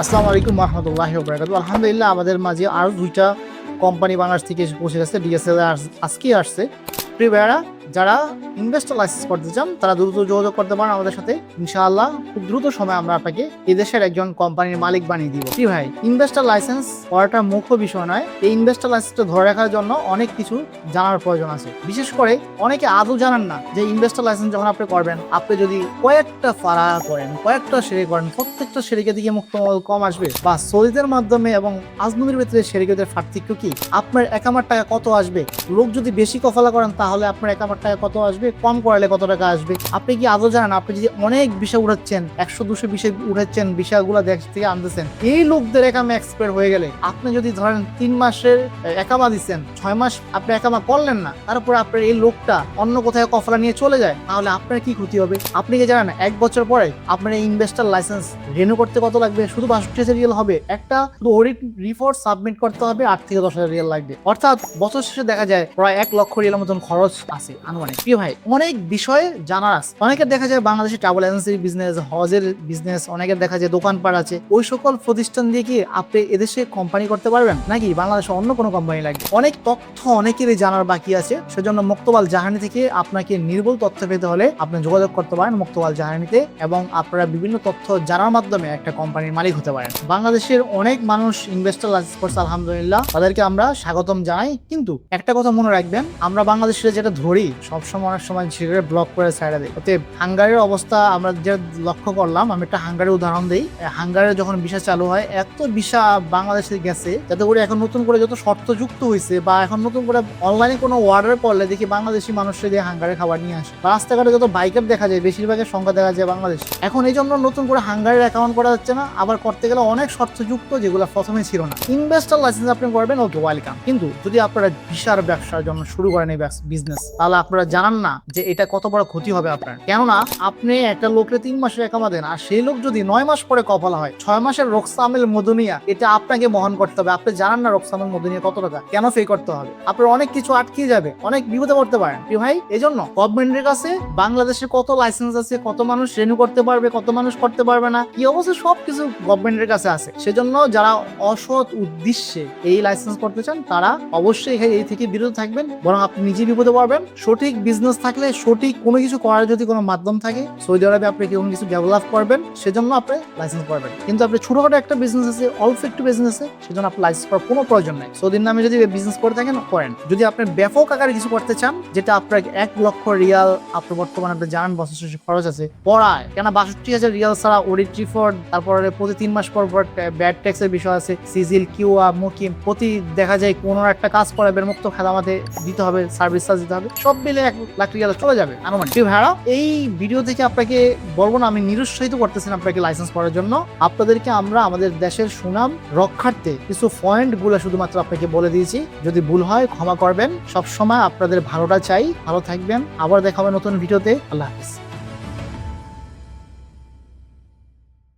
আসসালামু আলাইকুম রহমতুল্লাহ বরকাতু আলহামদুলিল্লাহ আমাদের মাঝে আরও দুইটা কোম্পানি বাংলাদেশ থেকে পৌঁছে গেছে ডিএসএল আজকে আসছে। প্রিয় যারা ইনভেস্টর লাইসেন্স করতে চান, তারা দ্রুত যোগাযোগ করতে পারেন আমাদের সাথে। ইনশাআল্লাহ খুব দ্রুত সময় আমরা আপনাকে এই দেশের একজন কোম্পানির মালিক বানিয়ে দিব। কি ভাই? ইনভেস্টর লাইসেন্স করাটা মুখ্য বিষয় নয়। এই ইনভেস্টর লাইসেন্সটা ধরে রাখার জন্য অনেক কিছু জানার প্রয়োজন আছে। বিশেষ করে অনেকে আদৌ জানান না যে ইনভেস্টর লাইসেন্স যখন আপনি করবেন, আপনি যদি কয়েকটা ফাড়া করেন, কয়েকটা সেরে করেন, প্রত্যেকটা সেরিকে দিকে মুক্ত কম আসবে। বা সলিদের মাধ্যমে এবং আজমুদের ভিতরে সেরিকেদের পার্থক্য কি? আপনার একামার টাকা কত আসবে? লোক যদি বেশি কফলা করেন, তাহলে আপনার একামার টাকা কত আসবে, কম করালে কত টাকা আসবে? আপনি কি আদৌ জানেন? আপনি যদি অনেক বিষয় উঠাচ্ছেন একশো, দুশো বিষয় উঠাচ্ছেন বিষয়গুলো দেশ থেকে আনতেছেন, এই লোকদের একামা এক্সপায়ার হয়ে গেলে, আপনি যদি ধরেন তিন মাসের একামা দিচ্ছেন ছয় মাস আপনি একামা করলেন না, তারপর আপনার এই লোকটা অন্য কোথায় কফলা নিয়ে চলে যায়, তাহলে আপনার কি ক্ষতি হবে? আপনি কি জানেন, এক বছর পরে আপনার এই ইনভেস্টার লাইসেন্স রিনিউ করতে কত লাগবে? শুধু বাষট্টি হাজার রিয়েল হবে। একটা অডিট রিপোর্ট সাবমিট করতে হবে আট থেকে দশ হাজার রিয়েল লাগবে। অর্থাৎ বছর শেষে দেখা যায়, প্রায় এক লক্ষ রিয়েলের মতন খরচ আছে। আনুমানিক। প্রিয় ভাই, অনেক বিষয়ে জানার আছে। অনেকের দেখা যায় বাংলাদেশে ট্রাভেল এজেন্সির বিজনেস হজের বিজনেস অনেকের দেখা যায় দোকানপাট আছে। ওই সকল প্রতিষ্ঠান দিয়ে কি আপনি এদেশে কোম্পানি করতে পারবেন? নাকি বাংলাদেশে অন্য কোনো কোম্পানি লাগবে? অনেক তথ্য অনেকেরই জানার বাকি আছে। সেজন্য মুক্তবাল জাহানি থেকে আপনাকে নির্ভুল তথ্য পেতে হলে আপনি যোগাযোগ করতে পারেন মুক্তবাল জাহানিতে এবং আপনারা বিভিন্ন তথ্য জানার মাধ্যমে একটা কোম্পানির মালিক হতে পারেন। বাংলাদেশের অনেক মানুষ ইনভেস্টর লাইসেন্স করছে আলহামদুলিল্লাহ। তাদেরকে আমরা স্বাগতম জানাই। কিন্তু একটা কথা মনে রাখবেন, আমরা বাংলাদেশের যেটা ধরি সবসময় অনেক সময় সেটা ব্লক করে সাইডে দিই। অতএব হাঙ্গারের অবস্থা আমরা যে লক্ষ্য করলাম, আমি একটা হাঙ্গারের উদাহরণ দিই। হাঙ্গারের যখন ভিসা চালু হয়, এত ভিসা বাংলাদেশে গেছে, যাতে করে এখন নতুন করে যত শর্ত যুক্ত হয়েছে বা এখন নতুন করে অনলাইনে কোনো অর্ডার করলে দেখি বাংলাদেশি মানুষরা দিয়ে হাঙ্গারে খাবার নিয়ে আসে। রাস্তাঘাটে যত বাইকার দেখা যায় বেশিরভাগের সংখ্যা দেখা যায় বাংলাদেশ। এখন এই জন্য নতুন করে হাঙ্গারের অ্যাকাউন্ট করা যাচ্ছে না, আবার করতে গেলে অনেক শর্তযুক্ত যেগুলো প্রথমে ছিল না। ইনভেস্টার লাইসেন্স আপনি করবেন, ওকে ওয়েলকাম কিন্তু যদি আপনারা বিশাল ব্যবসার জন্য শুরু করেন এই বিজনেস তাহলে আপনারা জানান না যে এটা কত বড় ক্ষতি হবে আপনার। কেননা আপনি একটা লোককে তিন মাসে একামা দেন, আর সেই লোক যদি নয় মাস পরে কপাল হয়, ছয় মাসের রোকসামিল মদুনিয়া, এটা আপনাকে বহন করতে হবে। আপনি জানান না রোকসামিল মদুনিয়া কত টাকা, কেন পে করতে হবে? আপনার অনেক কিছু আটকে যাবে, অনেক বিপদে পড়তে পারেন। কি ভাই, এজন্য গভর্নমেন্টের কাছে বাংলাদেশে কত লাইসেন্স আছে, কত মানুষ রেনু করতে পারবে, কত মানুষ করতে পারবে না কি অবস্থা সবকিছু গভর্নমেন্টের কাছে আছে। সেজন্য যারা অসৎ উদ্দেশ্যে এই লাইসেন্স করতে চান, তারা অবশ্যই এই থেকে বিরত থাকবেন, বরং আপনি নিজে বিপদে পড়বেন সঠিক বিজনেস থাকলে সঠিক কোনো কিছু করার যদি কোনো মাধ্যম থাকে সৌদি আরবে আপনি কোনো কিছু ডেভেলপ করবেন, সেজন্য আপনি লাইসেন্স করবেন। কিন্তু আপনি ছোটখাটো একটা বিজনেস আছে, অল্প একটু বিজনেস আছে, সেজন্য আপনার লাইসেন্স করার কোনো প্রয়োজন নাই। সৌদির নামে যদি বিজনেস করে থাকেন, করেন। যদি আপনি ব্যাপক আকারে কিছু করতে চান, যেটা আপনার এক লক্ষ রিয়াল আপনি বর্তমানে আপনি জানেন বছর শেষে খরচ আছে, পড়ায়। কেন বাষট্টি হাজার রিয়াল ছাড়া অডিট রিপোর্ট তারপরে প্রতি তিন মাস পর পর ব্যাড ট্যাক্সের বিষয় আছে সিজিল কিউআ মুকিম প্রতি দেখা যায় কোনো একটা কাজ করাবেন মুক্ত খাদামাতে দিতে হবে সার্ভিস চার্জ দিতে হবে, সব মিলে এক লাখ রিয়ালে চলে যাবে। আনুমানিক। ভাড়া এই ভিডিও থেকে আপনাকে বলব না, আমি নিরুৎসাহিত করতেছি আপনাকে লাইসেন্স করার জন্য। আপনাদেরকে আমরা আমাদের দেশের সুনাম রক্ষার্থে কিছু পয়েন্টগুলো শুধুমাত্র আপনাকে বলে দিয়েছি। যদি ভুল হয়, ক্ষমা করবেন। সব সময় আপনাদের ভালোটা চাই। ভালো থাকবেন। আবার দেখা হবে নতুন ভিডিওতে আল্লাহ হাফিজ।